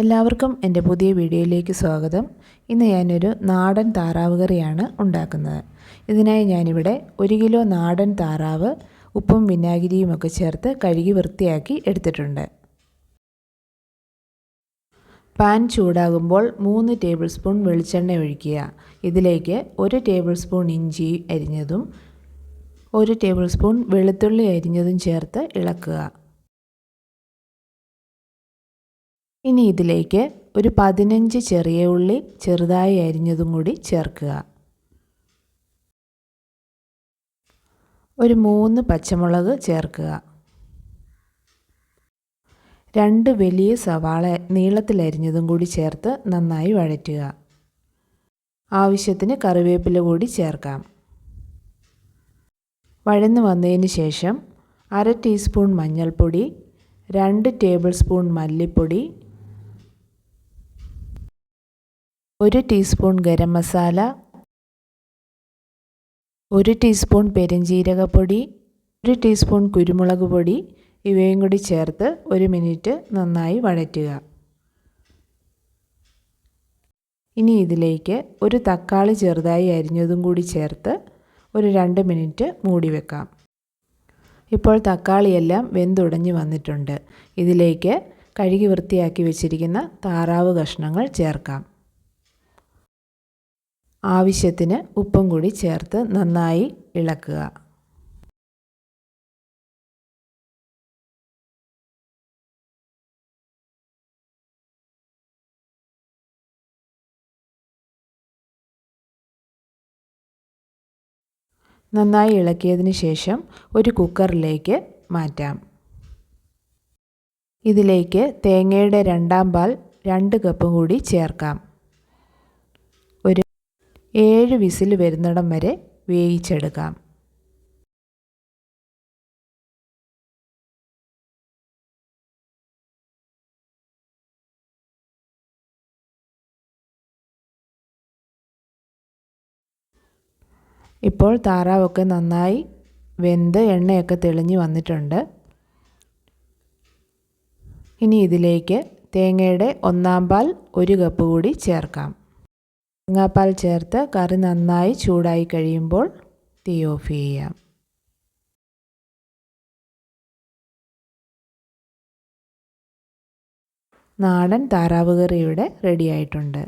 എല്ലാവർക്കും എന്റെ പുതിയ വീഡിയോയിലേക്ക് സ്വാഗതം. ഇന്ന് ഞാനൊരു നാടൻ താറാവ് കറിയാണ് ഉണ്ടാക്കുന്നത്. ഇതിനായി ഞാനിവിടെ ഒരു കിലോ നാടൻ താറാവ് ഉപ്പും വിനാഗിരിയുമൊക്കെ ചേർത്ത് കഴുകി വൃത്തിയാക്കി എടുത്തിട്ടുണ്ട്. പാൻ ചൂടാകുമ്പോൾ മൂന്ന് ടേബിൾ സ്പൂൺ വെളിച്ചെണ്ണ ഒഴിക്കുക. ഇതിലേക്ക് ഒരു ടേബിൾ സ്പൂൺ ഇഞ്ചി അരിഞ്ഞതും ഒരു ടേബിൾ സ്പൂൺ വെളുത്തുള്ളി അരിഞ്ഞതും ചേർത്ത് ഇളക്കുക. ഇനി ഇതിലേക്ക് ഒരു പതിനഞ്ച് ചെറിയ ഉള്ളി ചെറുതായി അരിഞ്ഞതും കൂടി ചേർക്കുക. ഒരു മൂന്ന് പച്ചമുളക് ചേർക്കുക. രണ്ട് വലിയ സവാള നീളത്തിലരിഞ്ഞതും കൂടി ചേർത്ത് നന്നായി വഴറ്റുക. ആവശ്യത്തിന് കറിവേപ്പില കൂടി ചേർക്കാം. വഴന്ന് വന്നതിന് ശേഷം അര ടീസ്പൂൺ മഞ്ഞൾപ്പൊടി രണ്ട് ടേബിൾ സ്പൂൺ മല്ലിപ്പൊടി ഒരു ടീസ്പൂൺ ഗരം മസാല ഒരു ടീസ്പൂൺ പെരുംജീരകപ്പൊടി ഒരു ടീസ്പൂൺ കുരുമുളക് പൊടി ഇവയും കൂടി ചേർത്ത് ഒരു മിനിറ്റ് നന്നായി വഴറ്റുക. ഇനി ഇതിലേക്ക് ഒരു തക്കാളി ചെറുതായി അരിഞ്ഞതും കൂടി ചേർത്ത് ഒരു രണ്ട് മിനിറ്റ് മൂടി വെക്കാം. ഇപ്പോൾ തക്കാളിയെല്ലാം വെന്തുടഞ്ഞ് വന്നിട്ടുണ്ട്. ഇതിലേക്ക് കഴുകി വൃത്തിയാക്കി വെച്ചിരിക്കുന്ന താറാവ് കഷ്ണങ്ങൾ ചേർക്കാം. ആവശ്യത്തിന് ഉപ്പും കൂടി ചേർത്ത് നന്നായി ഇളക്കുക. നന്നായി ഇളക്കിയതിന് ശേഷം ഒരു കുക്കറിലേക്ക് മാറ്റാം. ഇതിലേക്ക് തേങ്ങയുടെ രണ്ടാം പാൽ രണ്ട് കപ്പ് കൂടി ചേർക്കാം. ഏഴ് വിസിൽ വരുന്നിടം വരെ വേവിച്ചെടുക്കാം. ഇപ്പോൾ താറാവൊക്കെ നന്നായി വെന്ത് എണ്ണയൊക്കെ തെളിഞ്ഞു വന്നിട്ടുണ്ട്. ഇനി ഇതിലേക്ക് തേങ്ങയുടെ ഒന്നാം പാൽ ഒരു കപ്പ് കൂടി ചേർക്കാം. തേങ്ങാപ്പാൽ ചേർത്ത് കറി നന്നായി ചൂടായി കഴിയുമ്പോൾ തീ ഓഫ് ചെയ്യാം നാടൻ താറാവ് കറി ഇവിടെ റെഡി ആയിട്ടുണ്ട്.